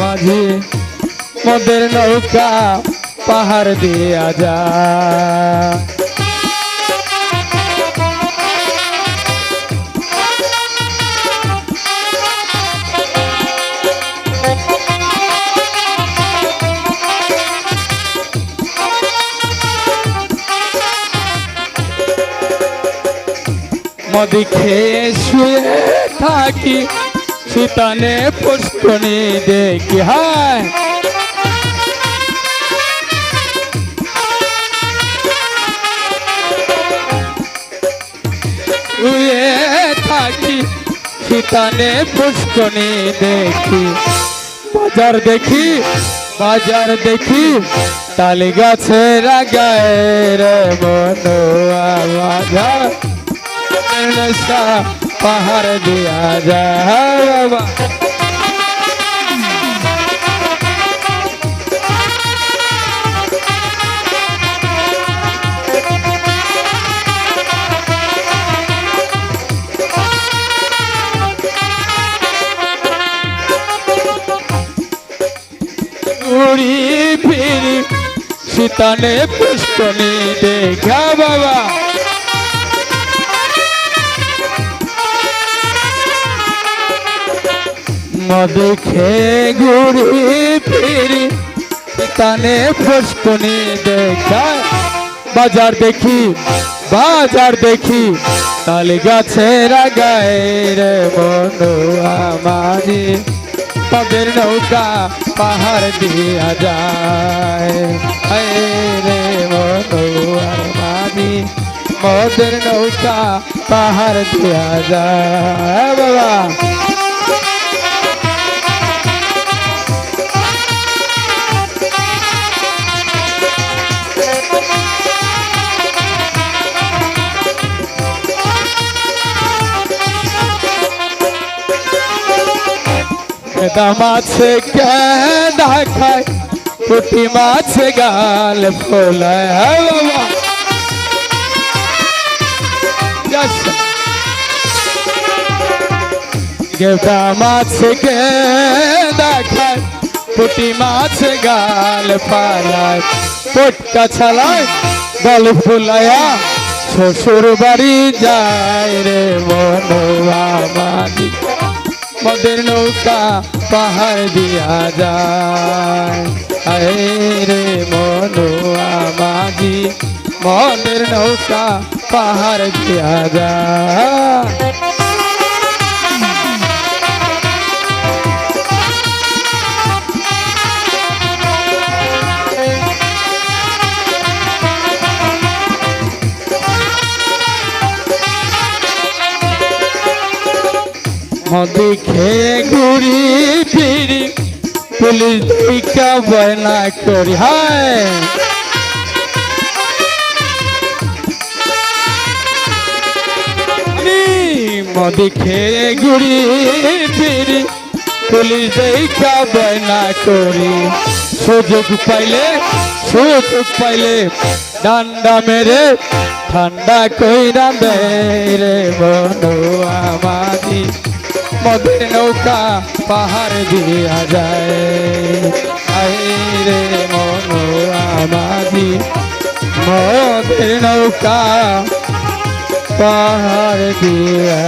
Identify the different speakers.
Speaker 1: মাঝি মদের নৌকা পাহাড় দিয়া যা। মদি খেয়ে শুয়ে থাকি শীতানে পুষ্কনি দেখি, হায়। শুয়ে থাকি শীতানে পুষ্কনি দেখি। বাজার দেখি বাজার দেখি, তালি গাছের গায়ের মনোয়া বাজার। পাহাড় দিয়া যায় বাবা উড়ি ফিরি শীতানে পুষ্কনি দেখা বাবা মদ খেয়ে ঘুরি ফিরি তানে ফুসকুনি দেখা। বাজার দেখি বাজার দেখি, তালি গাছের গায়ের মনু আমারি। পদের নৌকা পাহাড় দিয়া যায়। রে মনু আমারি, মদের নৌকা পাহাড় দিয়া যায়। বাবা খেদা মাছে কেদা খায় পুটি মাছে, গাল ফোলায় বাবা. গেদা মাছে কেদা খায় পুটি মাছে, গাল পালায় পটকা ছালায়, গল ফুলায়া শ্বশুর বাড়ি যায় রে মনোয়া মানি মদের নৌকা পাহাড় দিয়া যায় আয় রে মনোয়া মাঝি মদের নৌকা পাহাড় দিয়া খেয়ে ঘুরি ফিরি। পুলিশ দিকা বয়না করি, হায়। মদি ঘুরি ফিরি। পুলিশ দিকা বয়না করি। সুযোগ পাইলে সুযোগ পাইলে ডান্ডা মেরে, ঠান্ডা কইরা দেয় রে বনু মদের নৌকা পাহাড় দিয়া যায়। রে মনু আমাদি মদের নৌকা পাহাড় দিয়া